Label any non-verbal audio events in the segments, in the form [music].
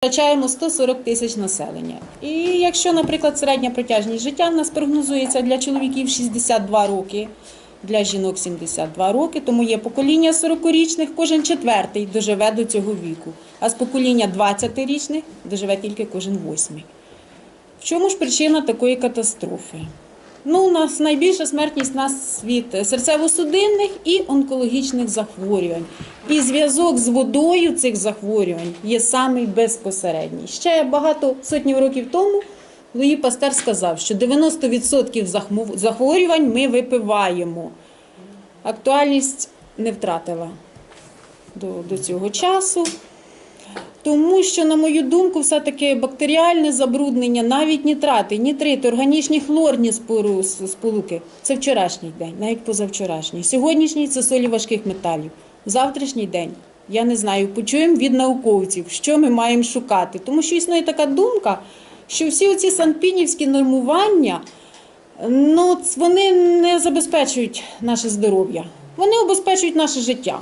Втрачаємо 140 тисяч населення. І якщо, наприклад, середня протяжність життя в нас прогнозується для чоловіків 62 роки, для жінок 72 роки, тому є покоління 40-річних, кожен четвертий доживе до цього віку. А з покоління 20-річних доживе тільки кожен восьмий. В чому ж причина такої катастрофи? Ну, у нас найбільша смертність нас від серцево-судинних і онкологічних захворювань. І зв'язок з водою цих захворювань є самий безпосередній. Ще багато сотнів років тому Луї Пастер сказав, що 90% захворювань ми випиваємо. Актуальність не втратила до, до цього часу. Тому що, на мою думку, все-таки бактеріальне забруднення, навіть нітрати, нітрити, органічні хлорні сполуки це вчорашній день, навіть позавчорашній. Сьогоднішній це солі важких металів. Завтрашній день, я не знаю, почуємо від науковців, що ми маємо шукати. Тому що існує така думка, що всі оці санпінівські нормування, ну, вони не забезпечують наше здоров'я, вони обезпечують наше життя.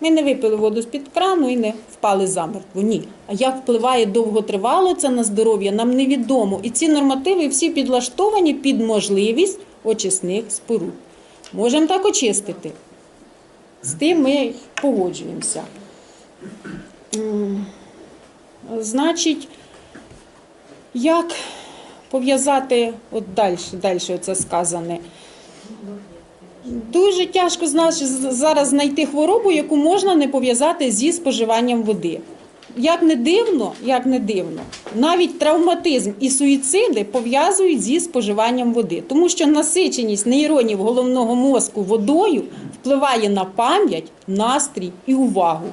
Ми не випили воду з-під крану і не впали замертво. Ні. А як впливає довготривало це на здоров'я, нам невідомо. І ці нормативи всі підлаштовані під можливість очисних споруд. Можемо так очистити. З тим ми погоджуємося. Значить, як пов'язати от далі, далі оце сказане? Дуже тяжко з- зараз знайти хворобу, яку можна не пов'язати зі споживанням води. Як не дивно, як не дивно, навіть травматизм і суїциди пов'язують зі споживанням води, тому що насиченість нейронів головного мозку водою впливає на пам'ять, настрій і увагу.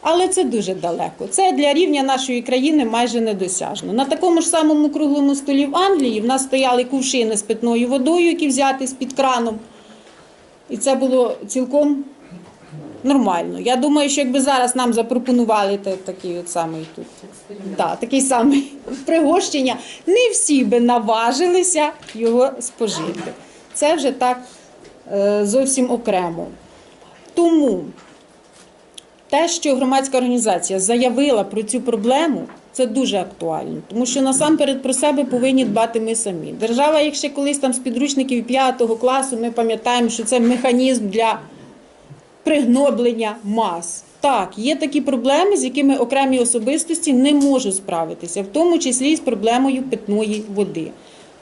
Але це дуже далеко. Це для рівня нашої країни майже недосяжно. На такому ж самому круглому столі в Англії в нас стояли кувшини з питною водою, які взяти з-під краном. І це було цілком нормально. Я думаю, що якби зараз нам запропонували такий от самий тут, да, такий самий [laughs] пригощення, не всі би наважилися його спожити. Це вже так е, зовсім окремо. Тому те, що громадська організація заявила про цю проблему, це дуже актуально, тому що насамперед про себе повинні дбати ми самі. Держава, як ще колись там з підручників 5 класу, ми пам'ятаємо, що це механізм для пригноблення мас. Так, є такі проблеми, з якими окремі особистості не можуть справитися, в тому числі і з проблемою питної води.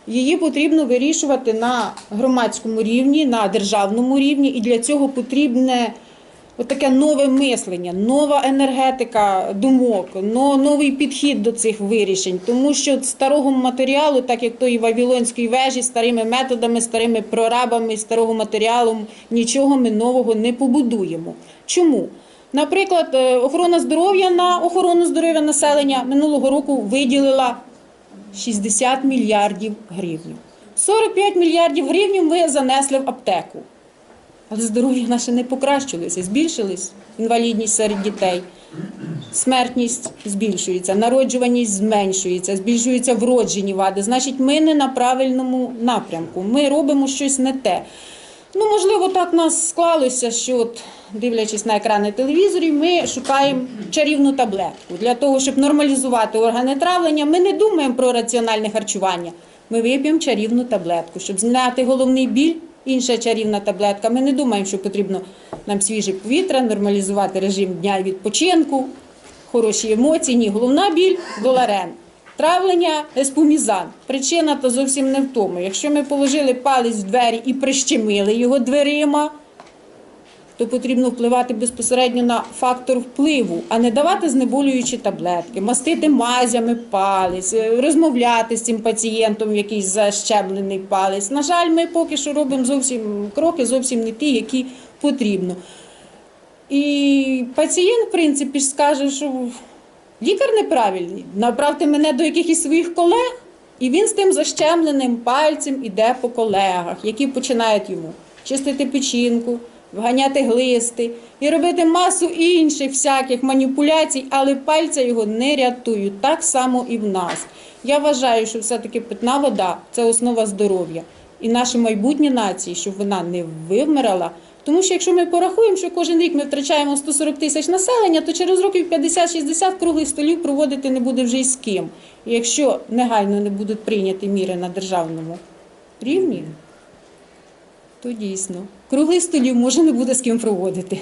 Її потрібно вирішувати на громадському рівні, на державному рівні, і для цього потрібне таке нове мислення, нова енергетика думок, новий підхід до цих вирішень. Тому що старого матеріалу, так як тої Вавилонської вежі, старими методами, старими прорабами, старого матеріалу, нічого ми нового не побудуємо. Чому? Наприклад, е, охорона здоров'я на охорону здоров'я населення минулого року виділила 60 мільярдів гривень. 45 мільярдів гривень ви занесли в аптеку. Але здоров'я наше не покращилося, збільшилась інвалідність серед дітей, смертність збільшується, народжуваність зменшується, збільшуються вроджені вади. Значить, ми не на правильному напрямку. Ми робимо щось не те. Ну, можливо, так нас склалося, що, от, дивлячись на екрани телевізорів, ми шукаємо чарівну таблетку. Для того, щоб нормалізувати органи травлення, ми не думаємо про раціональне харчування. Ми вип'ємо чарівну таблетку, щоб зняти головний біль. Інша чарівна таблетка. Ми не думаємо, що потрібно нам свіже повітря, нормалізувати режим дня відпочинку, хороші емоції. Ні, головна біль доларен. Травлення еспумізан. Причина то зовсім не в тому. Якщо ми положили палець в двері і прищемили його дверима, то потрібно впливати безпосередньо на фактор впливу, а не давати знеболюючі таблетки, мастити мазями палець, е, розмовляти з цим пацієнтом, якийсь защемлений палець. На жаль, ми поки що робимо зовсім кроки, зовсім не ті, які потрібно. І пацієнт, в принципі, скаже, що лікар неправильний, направте мене до якихось своїх колег, і він з тим защемленим пальцем іде по колегах, які починають йому чистити печінку, вганяти глисти і робити масу інших всяких маніпуляцій, але пальця його не рятують. Так само і в нас. Я вважаю, що все-таки питна вода це основа здоров'я. І наші майбутні нації, щоб вона не вимирала. Тому що якщо ми порахуємо, що кожен рік ми втрачаємо 140 тисяч населення, то через років 50-60 круглих столів проводити не буде вже й з ким. І якщо негайно не будуть прийняті міри на державному рівні то дійсно круглий столів може не буде з ким проводити.